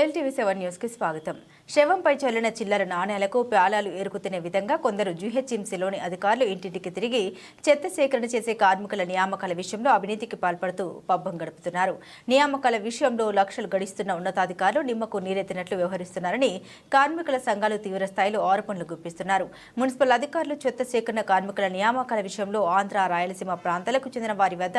ఏఎల్టీవీ seven న్యూస్కి స్వాగతం. శవంపై చల్లిన చిల్లర నాణేలకు ప్యాలాలు ఏరుకుతున్న విధంగా కొందరు జీహెచ్ఎంసీలోని అధికారులు ఇంటింటికి తిరిగి చెత్త సేకరణ చేసే కార్మికుల నియామకాల విషయంలో అవినీతికి పాల్పడుతూ పబ్బం గడుపుతున్నారు. నియామకాల విషయంలో లక్షలు గడిస్తున్న ఉన్నతాధికారులు నిమ్మకు నీరెత్తినట్లు వ్యవహరిస్తున్నారని కార్మికుల సంఘాలు తీవ్ర స్థాయిలో ఆరోపణలు గుప్పిస్తున్నారు. మున్సిపల్ అధికారులు చెత్త సేకరణ కార్మికుల నియామకాల విషయంలో ఆంధ్ర రాయలసీమ ప్రాంతాలకు చెందిన వారి వద్ద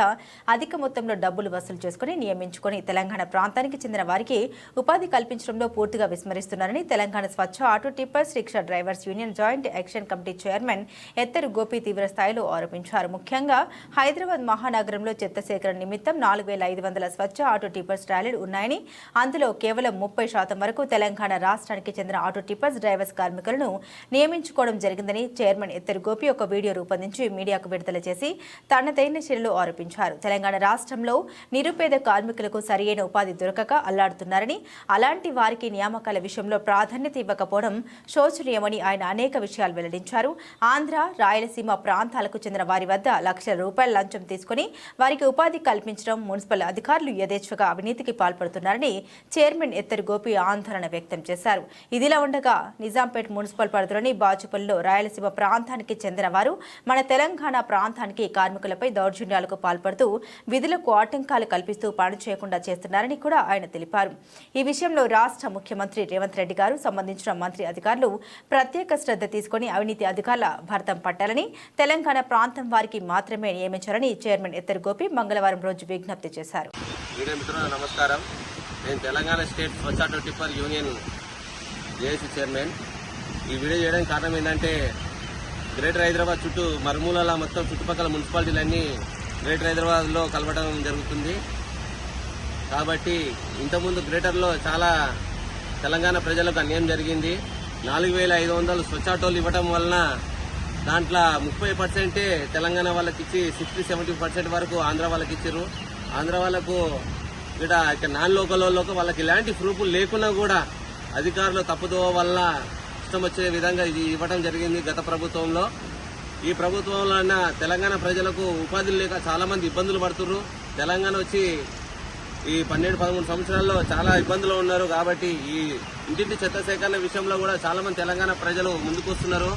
అధిక మొత్తంలో డబ్బులు వసూలు చేసుకుని నియమించుకొని తెలంగాణ ప్రాంతానికి చెందిన వారికి ఉపాధి కల్పించడంలో పూర్తిగా విస్మరిస్తున్నారని తెలంగాణ స్వచ్ఛ auto tippers rickshaw drivers union joint action committee chairman ఎత్తరు Gopi తీవ్ర స్థాయిలో ఆరోపించారు. ముఖ్యంగా హైదరాబాద్ మహానగరంలో చెత్త సేకరణ నిమిత్తం నాలుగు వేల ఐదు వందల స్వచ్ఛ ఆటో టిప్పర్స్ ర్యాలీలు ఉన్నాయని అందులో కేవలం ముప్పై శాతం వరకు తెలంగాణ రాష్ట్రానికి చెందిన ఆటో టిప్పర్స్ డ్రైవర్స్ కార్మికులను నియమించుకోవడం జరిగిందని చైర్మన్ ఎత్తరు గోపి ఒక వీడియో రూపొందించి మీడియాకు విడుదల చేసి తనదైన చర్యలు ఆరోపించారు. తెలంగాణ రాష్ట్రంలో నిరుపేద కార్మికులకు సరియైన ఉపాధి దొరకక అల్లాడుతున్నారని అలాంటి వారికి నియామకాల విషయంలో ప్రాధాన్యత ఇవ్వకపోవడం శోచనీయమని ఆయన అనేక విషయాలు వెల్లడించారు. ఆంధ్ర రాయలసీమ ప్రాంతాలకు చెందిన వారి వద్ద లక్షల రూపాయల లంచం తీసుకుని వారికి ఉపాధి కల్పించడం మున్సిపల్ అధికారులు యథేచ్ఛగా అవినీతికి పాల్పడుతున్నారని చైర్మన్ ఎత్తరు గోపి ఆందోళన వ్యక్తం చేశారు. ఇదిలా ఉండగా నిజాంపేట్ మున్సిపల్ పరిధిలోని బాచుపల్లిలో రాయలసీమ ప్రాంతానికి చెందిన వారు మన తెలంగాణ ప్రాంతానికి కార్మికులపై దౌర్జన్యాలకు పాల్పడుతూ విధులకు ఆటంకాలు కల్పిస్తూ పని చేయకుండా చేస్తున్నారని కూడా ఆయన తెలిపారు. ఈ విషయం విషయంలో రాష్ట్ర ముఖ్యమంత్రి రేవంత్ రెడ్డి గారు సంబంధించిన మంత్రి అధికారులు ప్రత్యేక శ్రద్ధ తీసుకుని అవినీతి అధికారుల భారతం పట్టాలని తెలంగాణ ప్రాంతం వారికి మాత్రమే నియమించాలని చైర్మన్ ఇద్దరు గోపి మంగళవారం రోజు విజ్ఞప్తి చేశారు. నమస్కారం. నేను తెలంగాణ స్టేట్ స్వచ్ఛ twenty four union JAC chairman. ఈ వీడియో చేయడానికి కారణం ఏంటంటే గ్రేటర్ హైదరాబాద్ చుట్టూ మరుమూలలా మొత్తం చుట్టుపక్కల మున్సిపాలిటీలన్నీ గ్రేటర్ హైదరాబాద్లో కలవడం జరుగుతుంది. కాబట్టి ఇంతకుముందు గ్రేటర్లో చాలా తెలంగాణ ప్రజలకు అన్యాయం జరిగింది. నాలుగు వేల ఐదు వందలు స్వచ్ఛాటోలు ఇవ్వడం వలన దాంట్లో ముప్పై పర్సెంటే తెలంగాణ వాళ్ళకి ఇచ్చి సిక్స్టీ సెవెంటీ పర్సెంట్ వరకు ఆంధ్ర వాళ్ళకి ఇచ్చారు ఆంధ్ర వాళ్ళకు ఇక్కడ ఇక్కడ నాన్ లోకల్ వాళ్ళకు వాళ్ళకి ఎలాంటి ప్రూఫ్లు లేకున్నా కూడా అధికారులు తప్పుదోవ వల్ల ఇష్టం వచ్చే విధంగా ఇది ఇవ్వడం జరిగింది గత ప్రభుత్వంలో. ఈ ప్రభుత్వంలో తెలంగాణ ప్రజలకు ఉపాధులు లేక చాలా మంది ఇబ్బందులు పడుతున్నారు తెలంగాణ వచ్చి ఈ పన్నెండు పదమూడు సంవత్సరాల్లో చాలా ఇబ్బందులు ఉన్నారు. కాబట్టి ఈ ఇంటింటి చెత్త సేకరణ విషయంలో కూడా చాలా మంది తెలంగాణ ప్రజలు ముందుకు వస్తున్నారు.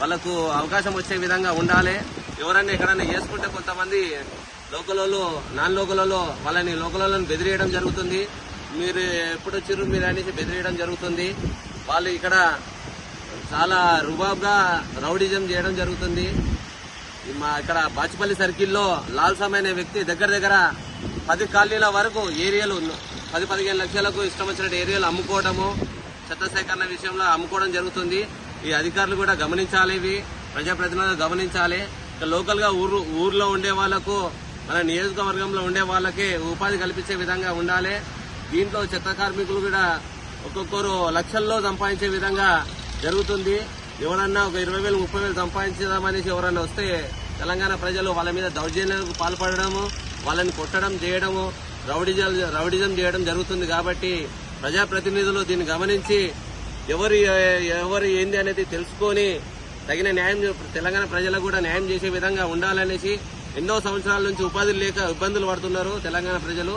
వాళ్ళకు అవకాశం వచ్చే విధంగా ఉండాలి. ఎవరన్నా ఎక్కడన్నా చేసుకుంటే కొంతమంది లోకలలో నాన్ లోకలలో వాళ్ళని లోకలను బెదిరేయడం జరుగుతుంది. మీరు ఎప్పుడు వచ్చిర్రు మీరు అనేసి బెదిరేయడం జరుగుతుంది. వాళ్ళు ఇక్కడ చాలా రుబాబ్గా రౌడిజం చేయడం జరుగుతుంది. మా ఇక్కడ బాచుపల్లి సర్కిల్లో లాల్సామ్ అనే వ్యక్తి దగ్గర దగ్గర పది కాలనీల వరకు ఏరియాలు పది పదిహేను లక్షలకు ఇష్టం వచ్చినట్టు ఏరియాలు అమ్ముకోవడము చెత్త సేకరణ విషయంలో అమ్ముకోవడం జరుగుతుంది. ఈ అధికారులు కూడా గమనించాలి ఇవి. ప్రజాప్రతినిధులు గమనించాలి. ఇక లోకల్గా ఊరు ఊర్లో ఉండే వాళ్ళకు మన నియోజకవర్గంలో ఉండే వాళ్ళకి ఉపాధి కల్పించే విధంగా ఉండాలి. దీంట్లో చెత్త కార్మికులు కూడా ఒక్కొక్కరు లక్షల్లో సంపాదించే విధంగా జరుగుతుంది. ఎవరన్నా ఒక ఇరవై వేలు ముప్పై వేలు సంపాదించదామనేసి ఎవరన్నా వస్తే తెలంగాణ ప్రజలు వాళ్ళ మీద దౌర్జన్యాలకు పాల్పడడము వాళ్ళని కొట్టడం చేయడము రౌడిజం రౌడిజం చేయడం జరుగుతుంది కాబట్టి ప్రజాప్రతినిధులు దీన్ని గమనించి ఎవరు ఎవరు ఏంది అనేది తెలుసుకొని తగిన న్యాయం తెలంగాణ ప్రజలకు కూడా న్యాయం చేసే విధంగా ఉండాలనేసి ఎన్నో సంవత్సరాల నుంచి ఉపాధులు లేక ఇబ్బందులు పడుతున్నారు తెలంగాణ ప్రజలు.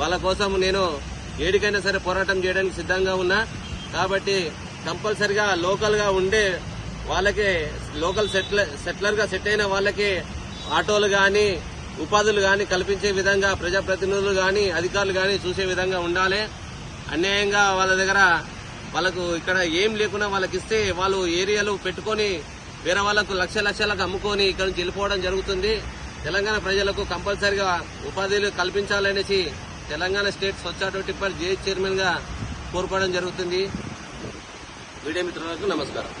వాళ్ళ కోసం నేను ఏడికైనా సరే పోరాటం చేయడానికి సిద్ధంగా ఉన్నా. కాబట్టి కంపల్సరిగా లోకల్గా ఉండే వాళ్ళకి లోకల్ సెటిల్ సెటిలర్గా సెట్ అయిన వాళ్ళకి ఆటోలు కానీ ఉపాధులు గాని కల్పించే విధంగా ప్రజాప్రతినిధులు గాని అధికారులు గాని చూసే విధంగా ఉండాలి. అన్యాయంగా వాళ్ళ దగ్గర వాళ్ళకు ఇక్కడ ఏం లేకున్నా వాళ్ళకి ఇస్తే వాళ్ళు ఏరియాలు పెట్టుకొని వేరే వాళ్ళకు లక్ష లక్షలకు అమ్ముకొని ఇక్కడ నుంచి వెళ్ళిపోవడం జరుగుతుంది. తెలంగాణ ప్రజలకు కంపల్సరిగా ఉపాధిలు కల్పించాలనేసి తెలంగాణ స్టేట్ స్వచ్ఛ టిప్పర్ జే చైర్మన్గా కోరుకోవడం జరుగుతుంది. మీడియా మిత్రులకు నమస్కారం.